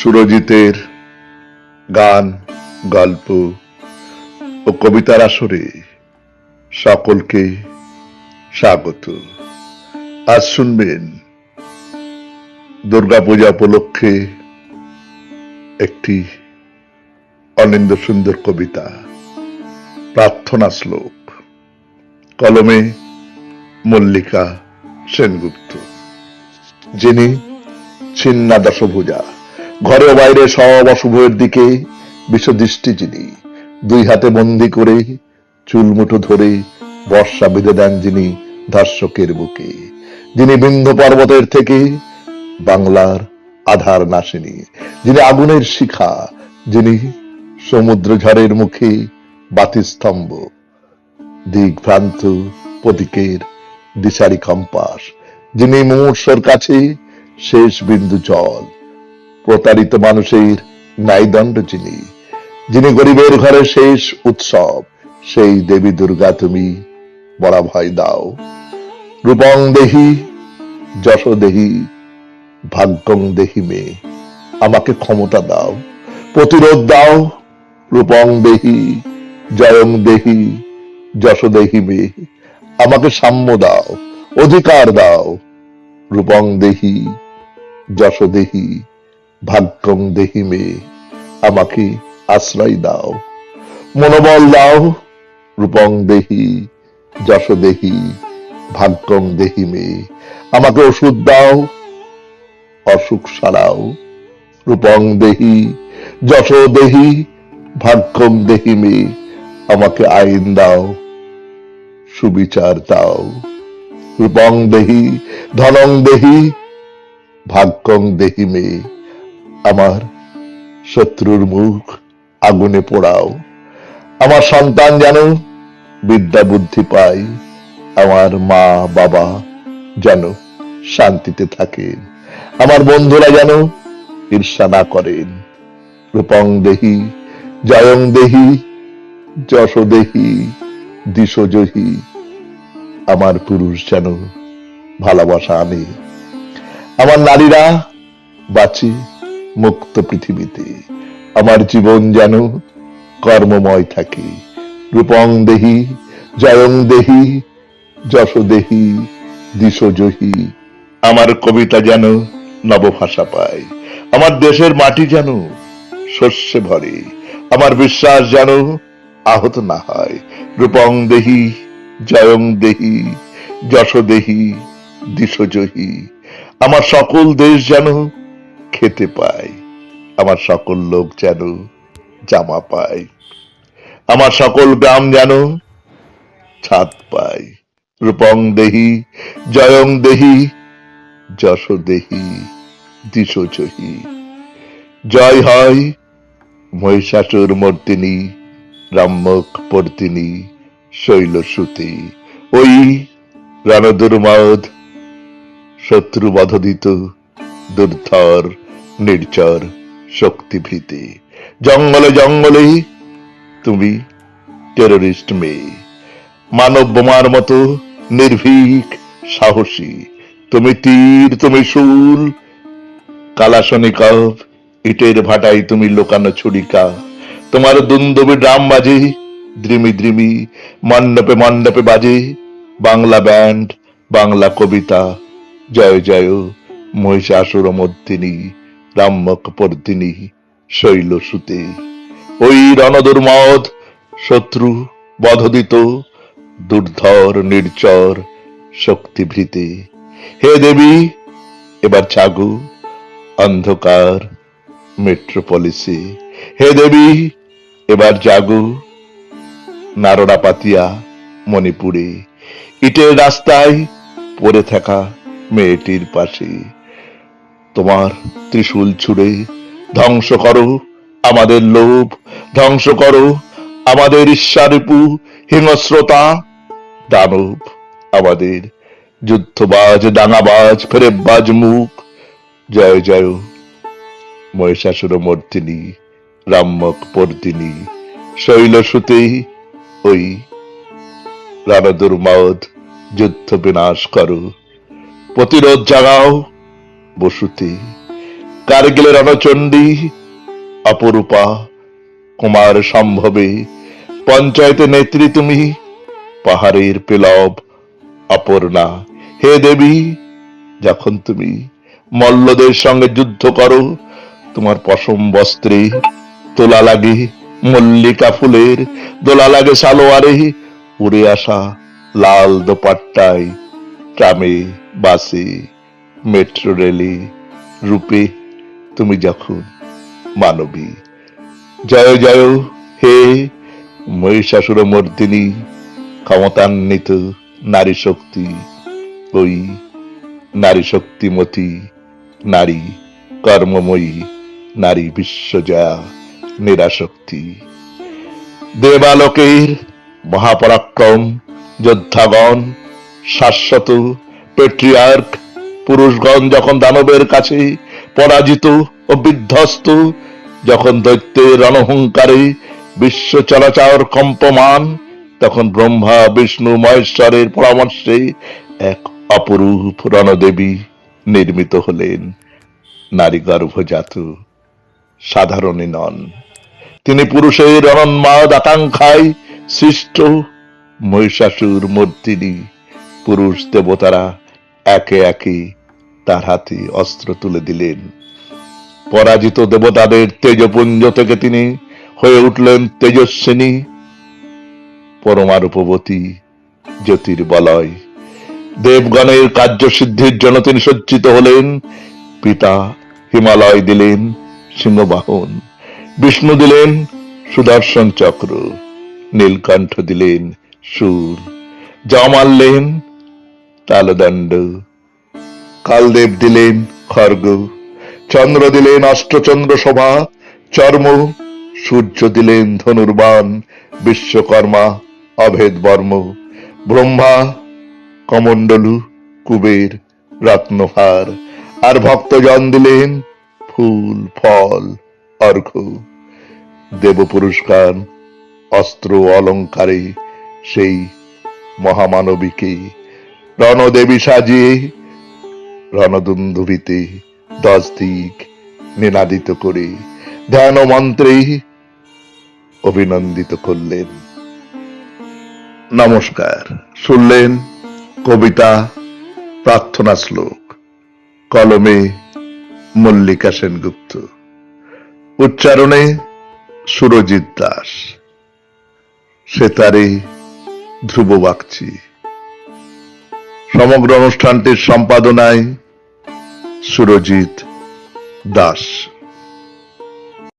সুরজিতের গান, গল্প ও কবিতার আসরে সকলকে স্বাগত। আজ শুনবেন দুর্গাপূজা উপলক্ষে একটি অনিন্দ সুন্দর কবিতা, প্রার্থনা শ্লোক, কলমে মল্লিকা সেনগুপ্ত, যিনি ছিন্না দশভুজা ঘরে বাইরে সব অশুভের দিকে বিশ্বদৃষ্টি যিনি, দুই হাতে বন্দি করে চুলমুঠো ধরে বর্ষা বেঁধে দেন যিনি ধর্ষকের বুকে, যিনি বিন্ধ পর্বতের থেকে বাংলার আধার নাসিনী যিনি আগুনের শিখা, যিনি সমুদ্র ঝড়ের মুখে বাতিস্তম্ভ, দিগ্ভ্রান্ত প্রতীকের দিশারি কম্পাস, যিনি মুমূর্ষর কাছে শেষ বিন্দু জল প্রতারিত মানুষের ন্যায়দণ্ড যিনি যিনি গরিবের ঘরে শেষ উৎসব, সেই দেবী দুর্গা তুমি বড়া ভয় দাও। রূপং দেহি, যশ দেহি, ভাগ্যং দেহি মে, আমাকে ক্ষমতা দাও, প্রতিরোধ দাও। রূপং দেহি, জয়ং দেহি, যশ দেহি মে, আমাকে সাম্য দাও, অধিকার দাও। রূপং দেহি, যশ দেহি ভাগ্যং দেহি মে, আমাকে আশ্রয় দাও। মনোবল দাও, রূপং দেহি, যশ দেহি, ভাগ্যং দেহি মে, আমাকে ওষুধ দাও, অসুখ সারাও। রূপং দেহি, যশ দেহি, ভাগ্যং দেহি মে, আমাকে আইন দাও, সুবিচার দাও। রূপং দেহি, ধনং দেহি, ভাগ্যং দেহি মে আমার শত্রুর মুখ আগুনে পোড়াও। আমার সন্তান যেন বিদ্যা বুদ্ধি পাই আমার মা বাবা যেন শান্তিতে থাকেন, আমার বন্ধুরা যেন ঈর্ষা না করেন। রূপং দেহি, জয়ং দেহি, যশ দেহি দিশজহি আমার পুরুষ যেন ভালোবাসা আনে। আমার নারীরা বাঁচে মুক্ত পৃথিবীতে। আমার জীবন যেন কর্মময় থাকে। রূপং দেহি, জয়ং দেহি, যশ দেহি দিশজহি আমার কবিতা যেন নবভাষা পায়। আমার দেশের মাটি যেন শস্যে ভরে। আমার বিশ্বাস যেন আহত না হয়। রূপং দেহি, জয়ং দেহি, যশ দেহি দিশজহি আমার সকল দেশ যেন খেতে পায় আমার সকল লোক যেন জামা পায়। আমার সকল গ্রাম যেন ছাদ পায়। রূপং দেহি, জয়ং দেহি, যশ দেহি দিশজহি জয় হয় মহিষাসুর মর্তিনী রাম্যক পর্তিনী শৈলসুতি। ওই রণদুর্মদ শত্রু বধদিত দুর্ধর নির্চর শক্তিভীতি। জঙ্গলে জঙ্গলে তুমি টেররিস্ট মেয়ে। মানব বোমার মতো নির্ভীক, সাহসী। তুমি তীর, তুমি শুল। কালাশনিকভ, ইটের ভাটায় তুমি লোকানো ছুরিকা। তোমার দুন্দুবি ড্রাম বাজে, দ্রিমি দ্রিমি, মণ্ডপে মণ্ডপে বাজে। বাংলা ব্যান্ড, বাংলা কবিতা। জয় জয় মহিষাসুর মর্দিনী রাম্যক পর্দিনী শৈল সুতে ওই রণদুর্মদ শত্রু বধদিত, দুর্ধর নির্চর শক্তিভৃতে। হে দেবী, এবার ছাগু অন্ধকার মেট্রোপলিসে। হে দেবী, এবার জাগু নারড়া পাতিয়া মণিপুরে। ইটের রাস্তায় পড়ে থাকা মেয়েটির পাশে। তোমার ত্রিশূল ছুড়ে ধ্বংস করো আমাদের লোভ, ধ্বংস করো আমাদের ঈর্ষারিপু, হিংস্রতা। দানব, আমাদের যুদ্ধবাজ, ডাঙাবাজ, ফেরেববাজ মুখ। জয় জয়, মহিষাসুর মর্দিনী রাম্যক পর্দিনী শৈলসুতে ওই রানদুর মাওদ যুদ্ধ বিনাশ করো। প্রতিরোধ জাগাও বসুতে, কার্গিলের রণচণ্ডী, অপরূপা, কুমার সম্ভবে পঞ্চায়েতে নেত্রী তুমি, পাহাড়ের পেলব অপর্ণা, হে দেবী, যখন তুমি মল্লদের সঙ্গে যুদ্ধ করো, তোমার পশম বস্ত্রে তোলা লাগে মল্লিকা ফুলের, দোলা লাগে সালোয়ারে, উড়ে আসা লাল দোপাট্টায়, ট্রামে বাসে। মেট্রো রেলে, রূপে তুমি যখন মানবী। জয় জয়, হে মহিষাসুর মর্দিনী ক্ষমতান্বিত নারী শক্তি ওই নারী শক্তিমতী নারী, কর্মময়ী নারী বিশ্বজয়া নিরাশক্তি। দেবালোকের মহাপরাক্রম যোদ্ধাগণ, শাশ্বত, পেট্রিয়ার্ক পুরুষগণ যখন দানবের কাছে পরাজিত ও বিধ্বস্ত, যখন দৈত্যের রণহুঙ্কারে বিশ্ব চলাচর কম্পমান, তখন ব্রহ্মা, বিষ্ণু, মহেশ্বরের পরামর্শে এক অপরূপ রণদেবী নির্মিত হলেন। নারী গর্ভজাত সাধারণই নন। তিনি পুরুষের অনন্মাদ আকাঙ্ক্ষায় সৃষ্ট মহিষাসুর মূর্তিনি। পুরুষ দেবতারা একে একে তার হাতে অস্ত্র তুলে দিলেন। পরাজিত দেবতাদের তেজপুঞ্জ থেকে তিনি হয়ে উঠলেন তেজস্বিনী। পরমারূপবতী জ্যোতির্বলয়। দেবগণের কার্যসিদ্ধির জন্য তিনি সজ্জিত হলেন। পিতা হিমালয় দিলেন সিংহবাহন। বিষ্ণু দিলেন সুদর্শন চক্র। নীলকণ্ঠ দিলেন সুর। যা মারলেন তালদণ্ড। কালদেব দিলেন খর্গ চন্দ্র দিলেন অষ্টচন্দ্র শোভা। চর্ম, সূর্য দিলেন ধনুর্বান বিশ্বকর্মা, অভেদ বর্ম। ব্রহ্মা, কমণ্ডলু, কুবের, রত্নহার। আর ভক্তজন দিলেন ফুল, ফল, অর্ঘ। দেব পুরস্কার, অস্ত্র অলঙ্কারে সেই মহামানবীকে। রণদেবী সাজিয়ে রণদুন্দুভিতে দশ দিক নিনাদিত করে ধ্যান মন্ত্রে অভিনন্দিত করলেন। নমস্কার, শুনলেন কবিতা প্রার্থনা শ্লোক, কলমে মল্লিকা সেনগুপ্ত। উচ্চারণে সুরজিৎ দাস। সেতারে ধ্রুব বাগচি সমগ্র অনুষ্ঠানটির সম্পাদনায় সুরজিৎ দাস।